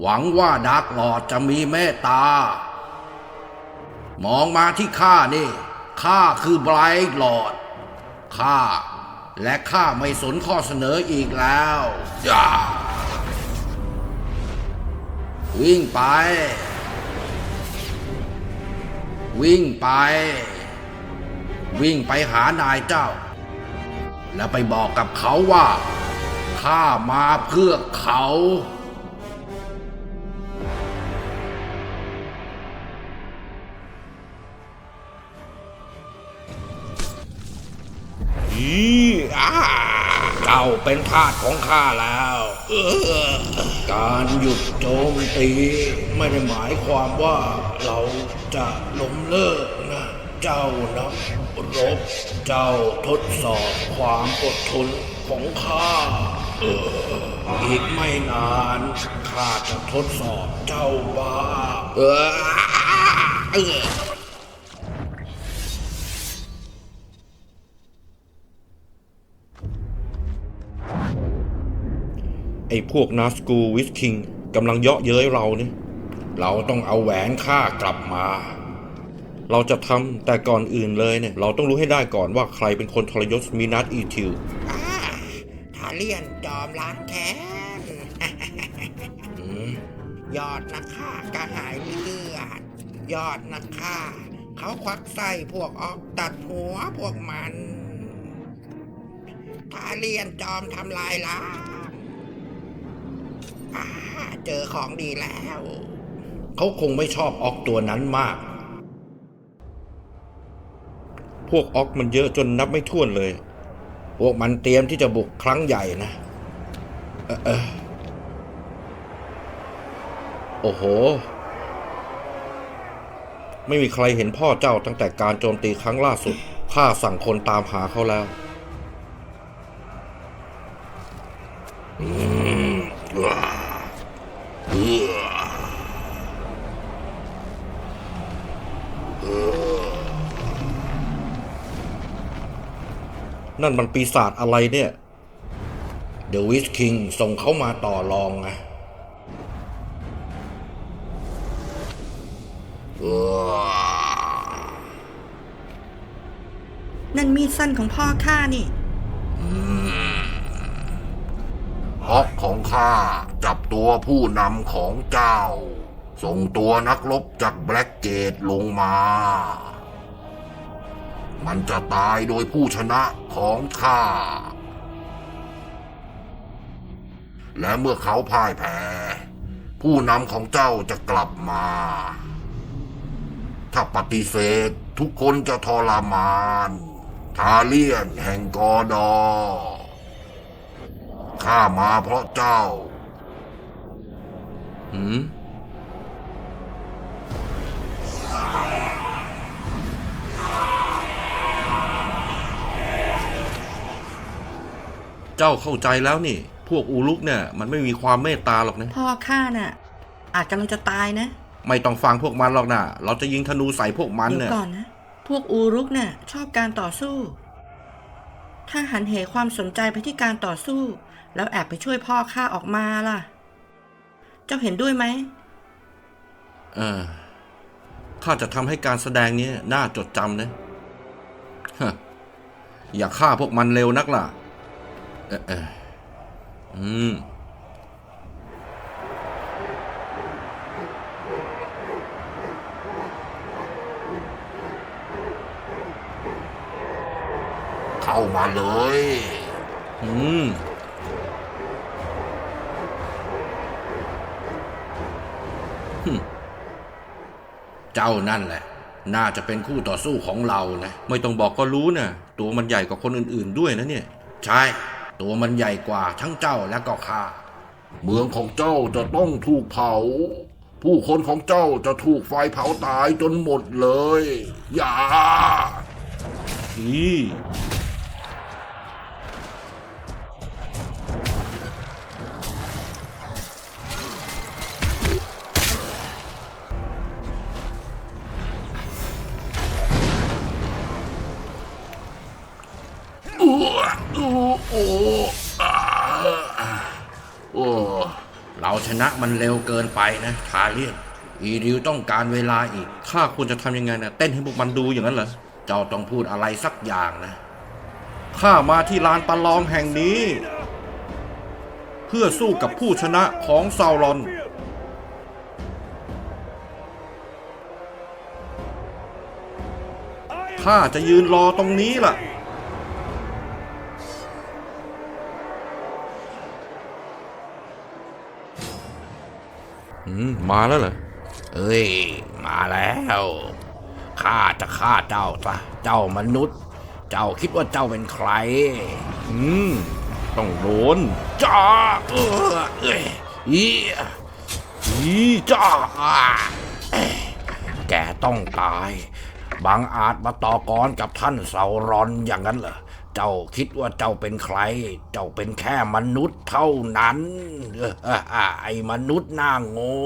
หวังว่าดาร์กลอดจะมีเมตตา มองมาที่ข้านี่ข้าคือไบรท์หลอดข้าและข้าไม่สนข้อเสนออีกแล้ววิ่งไป วิ่งไป วิ่งไปหานายเจ้า แล้วไปบอกกับเขาว่าข้ามาเพื่อเขาีเจ้าเป็นทาสของข้าแล้ว การหยุดโจมตีไม่ได้หมายความว่าเราจะล้มเลิกนะ เจ้านักรบ เจ้าทดสอบความอดทนของข้าอออีกไม่นานข้าจะทดสอบเจ้าบ้า ไอ้พวกนาสกูวิสคิงกำลังเยาะเย้ยเราเนี่ยเราต้องเอาแหวนข้ากลับมา เราจะทำแต่ก่อนอื่นเลยเนี่ย เราต้องรู้ให้ได้ก่อนว่าใครเป็นคนทรยศมีนัดอีทิวอ่าทาเลียนจอมล้างแค้นยอดนักฆ่ากระหายเลือด ยอดนักฆ่า เขาควักไส้พวกออกตัดหัวพวกมันทาเลียนจอมทำลายล้างอ่า เจอของดีแล้ว เขาคงไม่ชอบออกตัวนั้นมาก พวกออกมันเยอะจนนับไม่ถ้วนเลย พวกมันเตรียมที่จะบุกครั้งใหญ่นะ เออเออโอ้โห ไม่มีใครเห็นพ่อเจ้าตั้งแต่การโจมตีครั้งล่าสุด ข้าสั่งคนตามหาเขาแล้ว นั่นมันปีศาจอะไรเนี่ยเดอะวิสคิงส่งเขามาต่อรองไงเออนั่นมีดสั้นของพ่อข้านี่ฮอกของข้าจับตัวผู้นำของเจ้า ส่งตัวนักรบจากแบล็กเกตลงมา มันจะตายโดยผู้ชนะของข้า และเมื่อเขาพ่ายแพ้ ผู้นำของเจ้าจะกลับมา ถ้าปฏิเสธทุกคนจะทรมาน ทาเลียนแห่งกอดอ ข้ามาเพราะเจ้า หืม จ้าเข้าใจแล้วนี่ พวกอูลุกเนี่ยมันไม่มีความเมตตาหรอกนะ พ่อข้าน่ะ อาจกำลังจะตายนะ ไม่ต้องฟังพวกมันหรอกนะเราจะยิงธนูใส่พวกมันเดี๋ยวเนี่ยก่อนนะ พวกอูรุกน่ะชอบการต่อสู้ ถ้าหันเหความสนใจไปที่การต่อสู้ แล้วแอบไปช่วยพ่อข้าออกมาล่ะ เจ้าเห็นด้วยไหม เออข้าจะทำให้การแสดงนี้น่าจดจำนะฮะอย่าฆ่าพวกมันเร็วนักล่ะเออเอออืมเข้ามาเลย อืมเจ้านั่นแหละ น่าจะเป็นคู่ต่อสู้ของเรานะ ไม่ต้องบอกก็รู้นะ ตัวมันใหญ่กว่าคนอื่นๆด้วยนะเนี่ย ใช่ ตัวมันใหญ่กว่าทั้งเจ้าและก็ข้า เมืองของเจ้าจะต้องถูกเผา ผู้คนของเจ้าจะถูกไฟเผาตายจนหมดเลย อย่าอี มันเร็วเกินไปนะทาเลียนอีริวต้องการเวลาอีก ข้าควรจะทำยังไงนะเต้นให้พวกมันดูอย่างนั้นเหรอ เจ้าต้องพูดอะไรสักอย่างนะ ข้ามาที่ลานประลองแห่งนี้ เพื่อสู้กับผู้ชนะของซาวรอน ข้าจะยืนรอตรงนี้ล่ะ มาแล้วเหรอ เอ้ย มาแล้วข้าจะฆ่าเจ้าซะเจ้ามนุษย์ เจ้าคิดว่าเจ้าเป็นใคร อืม ต้องโดนจ้าเออเอ้ยอีอีจ้าแกต้องตาย บางอาจมาต่อกรกับท่านเสารอนอย่างนั้นเหรอ เจ้าคิดว่าเจ้าเป็นใคร เจ้าเป็นแค่มนุษย์เท่านั้น ไอ้มนุษย์หน้าโง่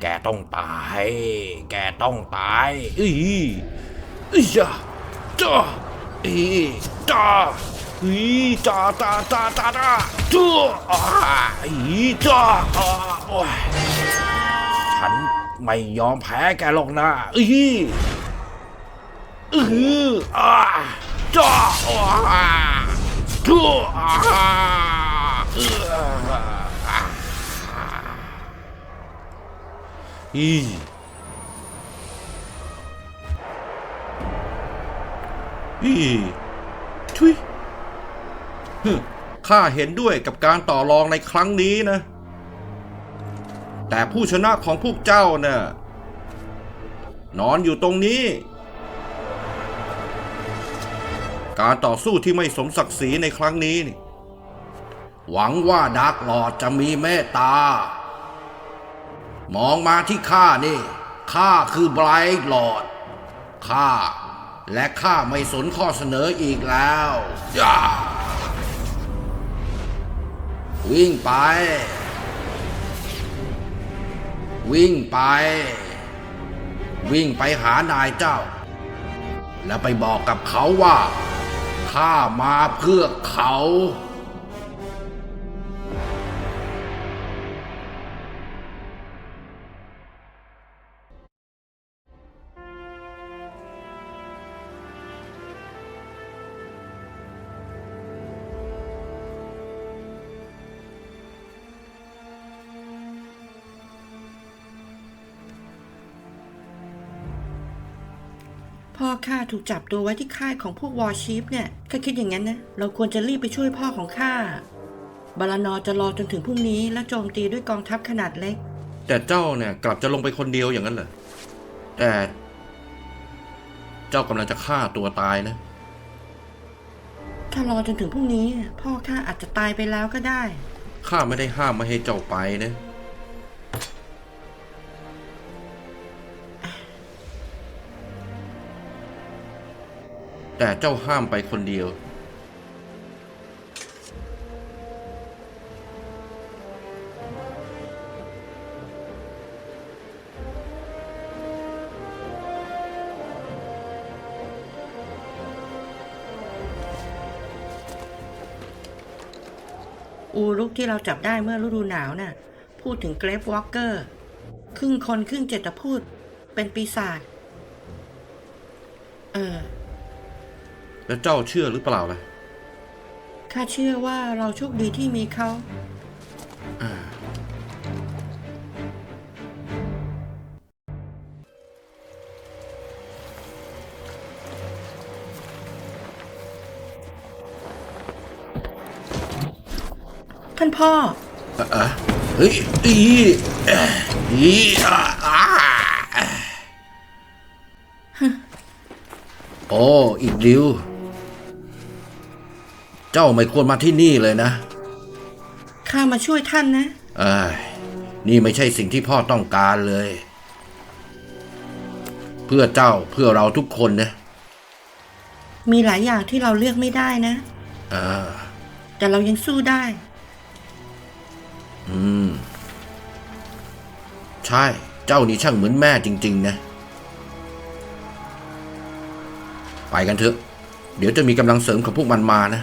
แกต้องตาย แกต้องตายอีอีจ้าจ้าอีจ้าอีจ้าจ้าจ้าจ้าจ้าจ้าอ่าอีจ้าอ่าโอ้ยฉันไม่ยอมแพ้แกหรอกนะอี อืออ่าจ้าอ่าจ้าอ่าอออ่าอีอีทุยฮึข้าเห็นด้วยกับการต่อรองในครั้งนี้นะ แต่ผู้ชนะของพวกเจ้าเนะ่ะนอนอยู่ตรงนี้ การต่อสู้ที่ไม่สมศักดิ์ศรีในครั้งนี้นี่หวังว่าดาร์กลอดจะมีเมตตา มองมาที่ข้านี่ข้าคือไบรท์ลอดข้าและข้าไม่สนข้อเสนออีกแล้วย่าวิ่งไป วิ่งไป วิ่งไปหานายเจ้า แล้วไปบอกกับเขาว่า ข้ามาเพื่อเขา พ่อข้าถูกจับตัวไว้ที่ค่ายของพวกวอร์ชิปเนี่ยข้าคิดอย่างนั้นนะ เราควรจะรีบไปช่วยพ่อของข้า บารานอจะรอจนถึงพรุ่งนี้และโจมตีด้วยกองทัพขนาดเล็ก แต่เจ้าเนี่ยกลับจะลงไปคนเดียวอย่างนั้นเหรอ แต่ เจ้ากำลังจะฆ่าตัวตายนะ ถ้ารอจนถึงพรุ่งนี้ พ่อข้าอาจจะตายไปแล้วก็ได้ ข้าไม่ได้ห้ามไม่ให้เจ้าไปนะ แต่เจ้าห้ามไปคนเดียว อูรุกที่เราจับได้เมื่อฤดูหนาวน่ะ พูดถึงเกรฟวอล์กเกอร์ ครึ่งคนครึ่งเจตพูด เป็นปีศาจ เออ แล้วเจ้าเชื่อหรือเปล่าล่ะ ข้าเชื่อว่าเราโชคดีที่มีเขา ท่านพ่อ เฮ้ยอีเอ่ออีอ่าอ่าโอ้อีกดิว เจ้าไม่ควรมาที่นี่เลยนะข้ามาช่วยท่านนะ เอ้ยนี่ไม่ใช่สิ่งที่พ่อต้องการเลย เพื่อเจ้าเพื่อเราทุกคนนะมีหลายอย่างที่เราเลือกไม่ได้นะ เออ แต่เรายังสู้ได้ อืม ใช่ เจ้านี่ช่างเหมือนแม่จริง ๆ นะ ไปกันเถอะ เดี๋ยวจะมีกำลังเสริมของพวกมันมานะ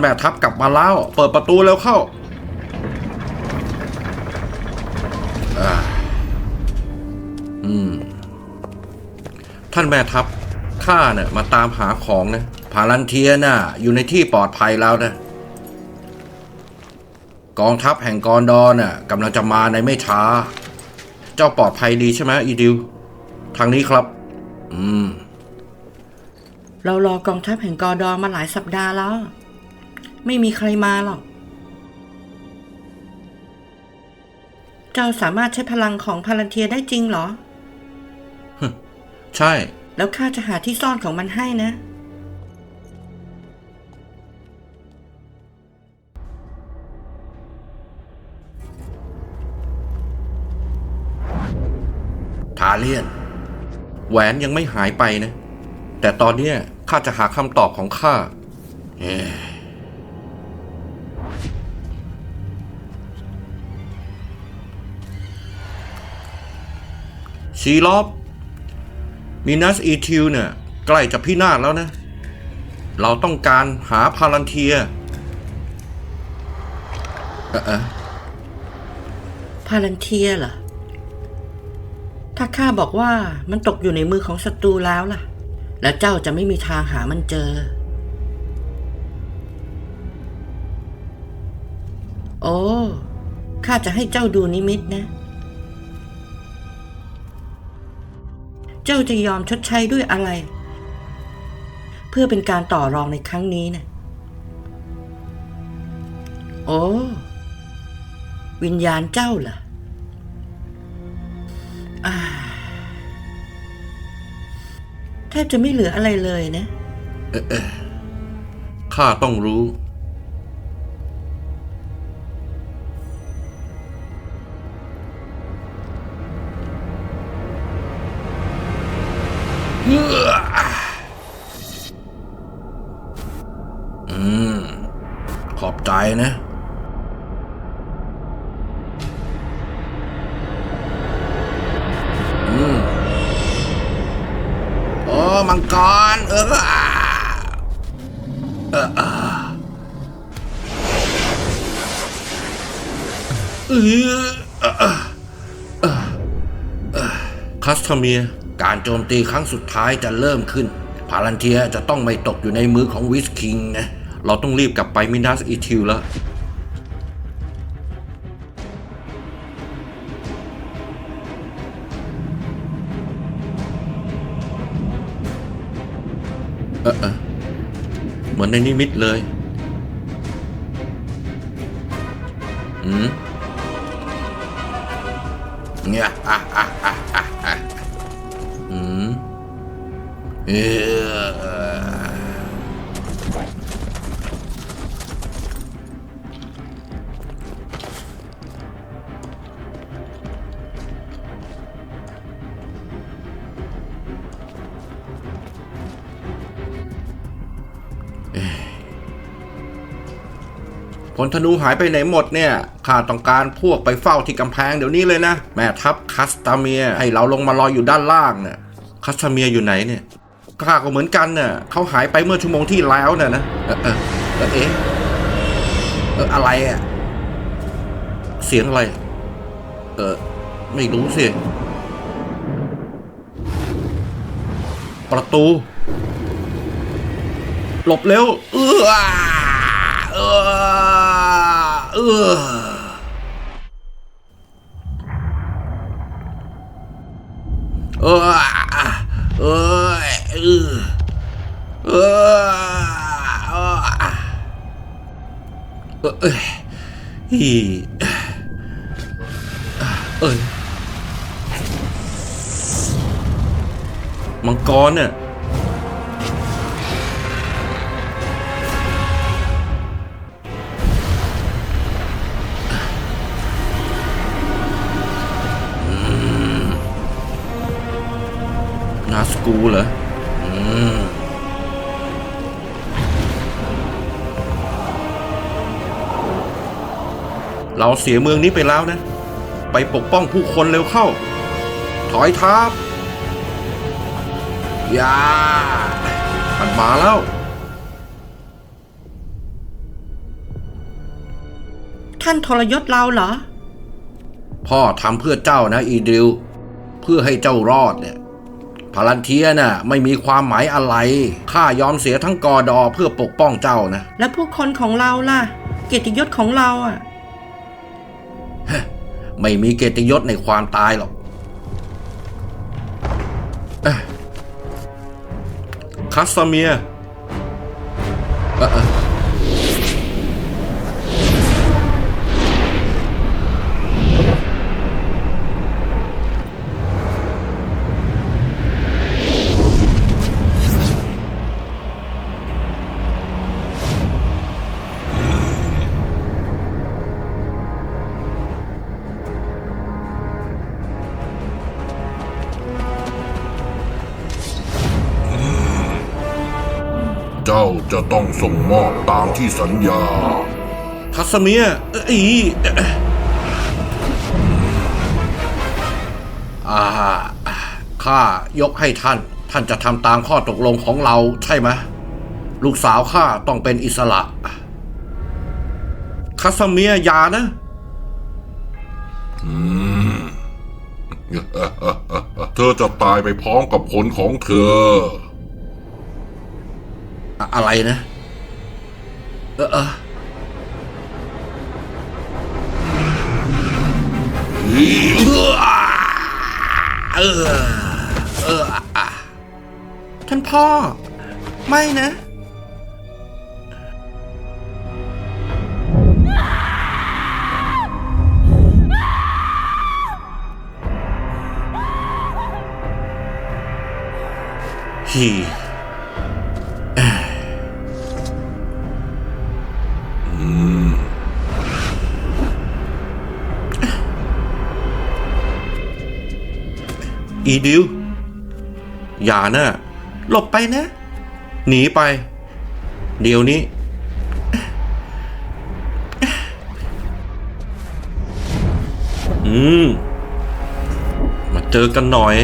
แม่ทัพกลับมาแล้ว เปิดประตูแล้วเข้าอ่าอืม ท่านแม่ทัพข้าเนี่ยมาตามหาของนะพาลันเทียน่ะ อยู่ในที่ปลอดภัยแล้วนะ กองทัพแห่งกอนดอนน่ะกำลังจะมาในไม่ช้า เจ้าปลอดภัยดีใช่ไหมอีดิว ทางนี้ครับ อืมเรารอกองทัพแห่งกอดอมาหลายสัปดาห์แล้ว ไม่มีใครมาหรอก เจ้าสามารถใช้พลังของพาลันเทียได้จริงเหรอ ใช่ แล้วข้าจะหาที่ซ่อนของมันให้นะ ทาเลียน แหวนยังไม่หายไปนะ แต่ตอนเนี้ยข้าจะหาคำตอบของข้าเอ้ ชีลอบมีนัสอีทิวเนี่ยใกล้จะพินาศแล้วนะ เราต้องการหาพาลันเทียเออพาลันเทียเหรอ ถ้าข้าบอกว่ามันตกอยู่ในมือของศัตรูแล้วล่ะ แล้วเจ้าจะไม่มีทางหามันเจอ โอ้ข้าจะให้เจ้าดูนิมิตนะเจ้าจะยอมชดใช้ด้วยอะไร เพื่อเป็นการต่อรองในครั้งนี้นะโอ้วิญญาณเจ้าเหรออ่าแทบจะไม่เหลืออะไรเลยนะข้าต้องรู้ อืม ขอบใจนะอืมโอ้มังกรเออคัสเทเมีย การโจมตีครั้งสุดท้ายจะเริ่มขึ้น พาลันเทียจะต้องไม่ตกอยู่ในมือของวิสคิงนะ เราต้องรีบกลับไปมินัสอีทิวแล้วเออเออเหมือนในนิมิตเลย อืมเนี่ยอะอะอะอะ เออพลธนูหายไปไหนหมดเนี่ยข้าต้องการพวกไปเฝ้าที่กำแพงเดี๋ยวนี้เลยนะ แม่ทัพคัสตาเมียให้เราลงมารออยู่ด้านล่างเนี่ยคัสตาเมียอยู่ไหนเนี่ย ข้าก็เหมือนกันน่ะเขาหายไปเมื่อชั่วโมงที่แล้วน่ะนะเออเออเอ๊ะเอออะไรอะเสียงอะไร เออไม่รู้สิ ประตู หลบเร็ว เออเออเออเออ เออเออเออเออเอยอีเอ้ยมังกรเนี่ยาสกูเหรอ อืมเราเสียเมืองนี้ไปแล้วนะ ไปปกป้องผู้คนเร็วเข้า ถอยทัพอย่ามันมาแล้ว ท่านทรยศเราเหรอ พ่อทำเพื่อเจ้านะอีดิว เพื่อให้เจ้ารอดเนี่ย พาลันเทียน่ะไม่มีความหมายอะไร ข้ายอมเสียทั้งกอดอเพื่อปกป้องเจ้านะ แล้วผู้คนของเราล่ะ เกียรติยศของเราอะ ไม่มีเกียรติยศในความตายหรอกเอ๊ะคัสเมียเอ่อ จ้าจะต้องส่งมอบตามที่สัญญาคัสเมียเอ้ยเอ่ออ่าข้ายกให้ท่าน ท่านจะทำตามข้อตกลงของเราใช่ไหมลูกสาวข้าต้องเป็นอิสระ คัสเมียอย่านะ เธอจะตายไปพร้อมกับผลของเธอ อะอะไรนะ เออเออเออเอออะท่านพ่อ ไม่นะฮี อีดิว อย่านะหลบไปนะ หนีไป เดี๋ยวนี้ อืม มาเจอกันหน่อย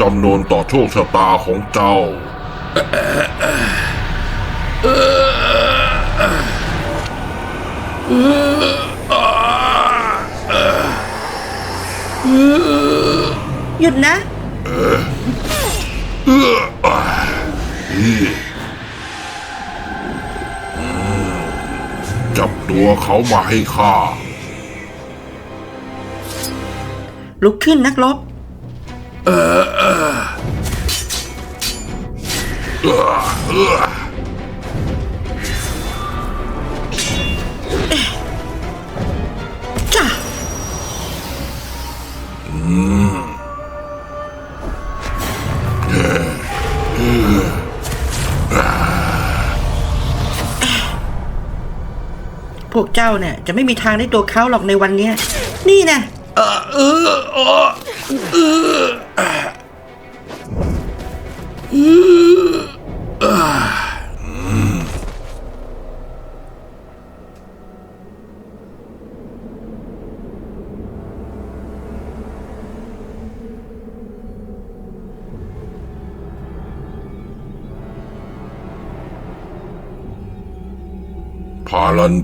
จำนนต่อโชคชะตาของเจ้า หยุดนะ จับตัวเขามาให้ข้าลุกขึ้นนักรบ จ้าพวกเจ้าเนี่ยจะไม่มีทางได้ตัวเขาหรอกในวันเนี้ย นี่นะพาลัน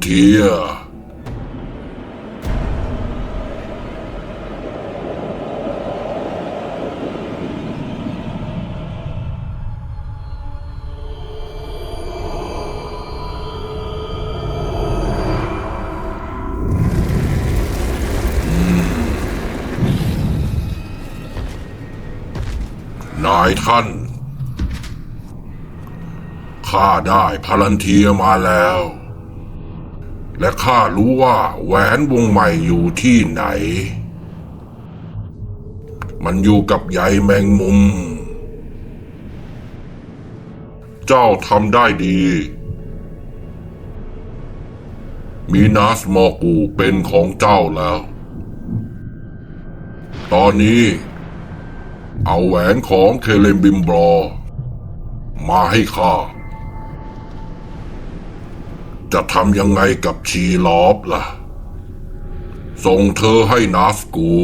เทียนายท่าน ข้าได้พลันเทียมาแล้ว และข้ารู้ว่าแหวนวงใหม่อยู่ที่ไหน มันอยู่กับใยแมงมุม เจ้าทำได้ดี มีนาสมอกูเป็นของเจ้าแล้ว ตอนนี้ เอาแหวนของเคเลมบิมบรอ มาให้ข้า จะทำยังไงกับชีลอฟล่ะ ส่งเธอให้นาสกู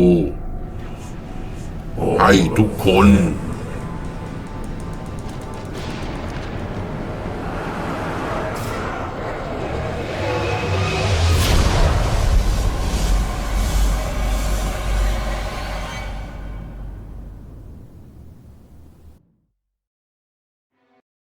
ให้ทุกคน